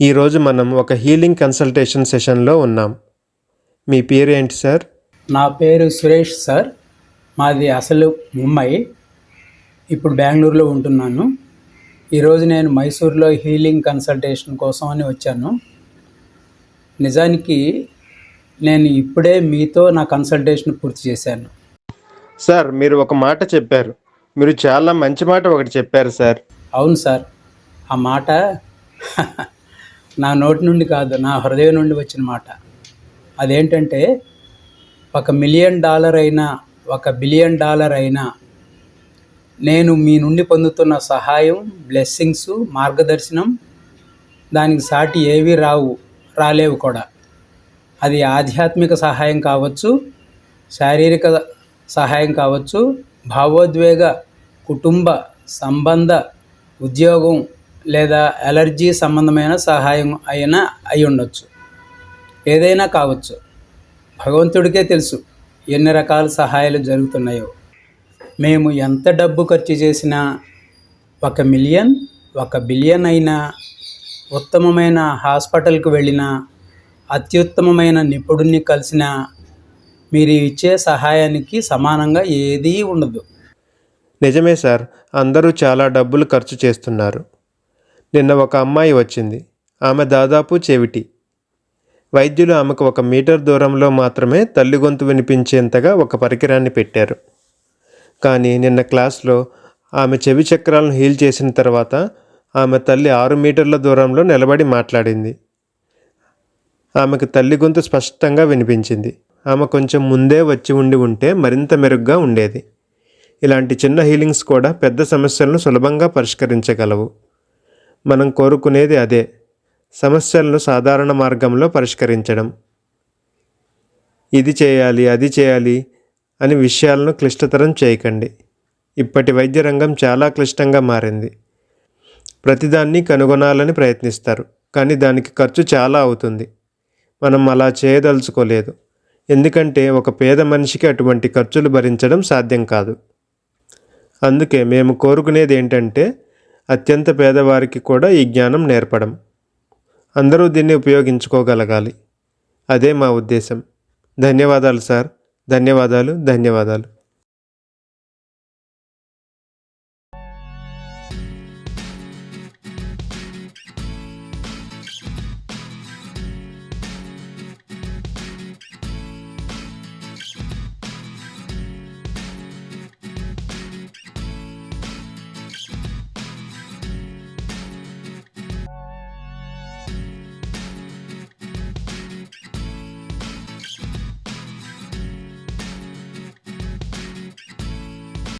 ఈరోజు మనం ఒక హీలింగ్ కన్సల్టేషన్ సెషన్లో ఉన్నాం. మీ పేరు ఏంటి సార్? నా పేరు సురేష్ సార్. మాది అసలు ముంబై. ఇప్పుడు బెంగళూరులో ఉంటున్నాను. ఈరోజు నేను మైసూర్లో హీలింగ్ కన్సల్టేషన్ కోసం అని వచ్చాను. నిజానికి నేను ఇప్పుడే మీతో నా కన్సల్టేషన్ పూర్తి చేశాను. సార్ మీరు ఒక మాట చెప్పారు. మీరు చాలా మంచి మాట ఒకటి చెప్పారు సార్. అవును సార్. ఆ మాట నా నోటి నుండి కాదు నా హృదయం నుండి వచ్చిన మాట. అదేంటంటే ఒక మిలియన్ డాలర్ అయినా ఒక బిలియన్ డాలర్ అయినా నేను మీ నుండి పొందుతున్న సహాయం బ్లెస్సింగ్స్ మార్గదర్శనం దానికి సాటి ఏవి రావు రాలేవు కూడా. అది ఆధ్యాత్మిక సహాయం కావచ్చు శారీరక సహాయం కావచ్చు భావోద్వేగ కుటుంబ సంబంధ ఉద్యోగం లేదా ఎలర్జీ సంబంధమైన సహాయం అయినా అయి ఉండొచ్చు. ఏదైనా కావచ్చు. భగవంతుడికే తెలుసు ఎన్ని రకాల సహాయాలు జరుగుతున్నాయో. మేము ఎంత డబ్బు ఖర్చు చేసినా ఒక మిలియన్ ఒక బిలియన్ అయినా ఉత్తమమైన హాస్పిటల్కి వెళ్ళినా అత్యుత్తమమైన నిపుణుడిని కలిసినా మీరు ఇచ్చే సహాయానికి సమానంగా ఏదీ ఉండదు. నిజమే సార్. అందరూ చాలా డబ్బులు ఖర్చు చేస్తున్నారు. నిన్న ఒక అమ్మాయి వచ్చింది. ఆమె దాదాపు చెవిటి. వైద్యులు ఆమెకు ఒక మీటర్ దూరంలో మాత్రమే తల్లి గొంతు వినిపించేంతగా ఒక పరికరాన్ని పెట్టారు. కానీ నిన్న క్లాస్లో ఆమె చెవి చక్రాలను హీల్ చేసిన తర్వాత ఆమె తల్లి ఆరు మీటర్ల దూరంలో నిలబడి మాట్లాడింది. ఆమెకు తల్లి గొంతు స్పష్టంగా వినిపించింది. ఆమె కొంచెం ముందే వచ్చి ఉండి ఉంటే మరింత మెరుగ్గా ఉండేది. ఇలాంటి చిన్న హీలింగ్స్ కూడా పెద్ద సమస్యలను సులభంగా పరిష్కరించగలవు. మనం కోరుకునేది అదే. సమస్యలను సాధారణ మార్గంలో పరిష్కరించడం. ఇది చేయాలి అది చేయాలి అని విషయాలను క్లిష్టతరం చేయకండి. ఇప్పటి వైద్య రంగం చాలా క్లిష్టంగా మారింది. ప్రతిదాన్ని కనుగొనాలని ప్రయత్నిస్తారు కానీ దానికి ఖర్చు చాలా అవుతుంది. మనం అలా చేయదలుచుకోలేదు. ఎందుకంటే ఒక పేద మనిషికి అటువంటి ఖర్చులు భరించడం సాధ్యం కాదు. అందుకే మేము కోరుకునేది ఏంటంటే అత్యంత పేదవారికి కూడా ఈ జ్ఞానం నేర్పడం. అందరూ దీన్ని ఉపయోగించుకోగలగాలి. అదే మా ఉద్దేశం. ధన్యవాదాలు సార్. ధన్యవాదాలు. ధన్యవాదాలు.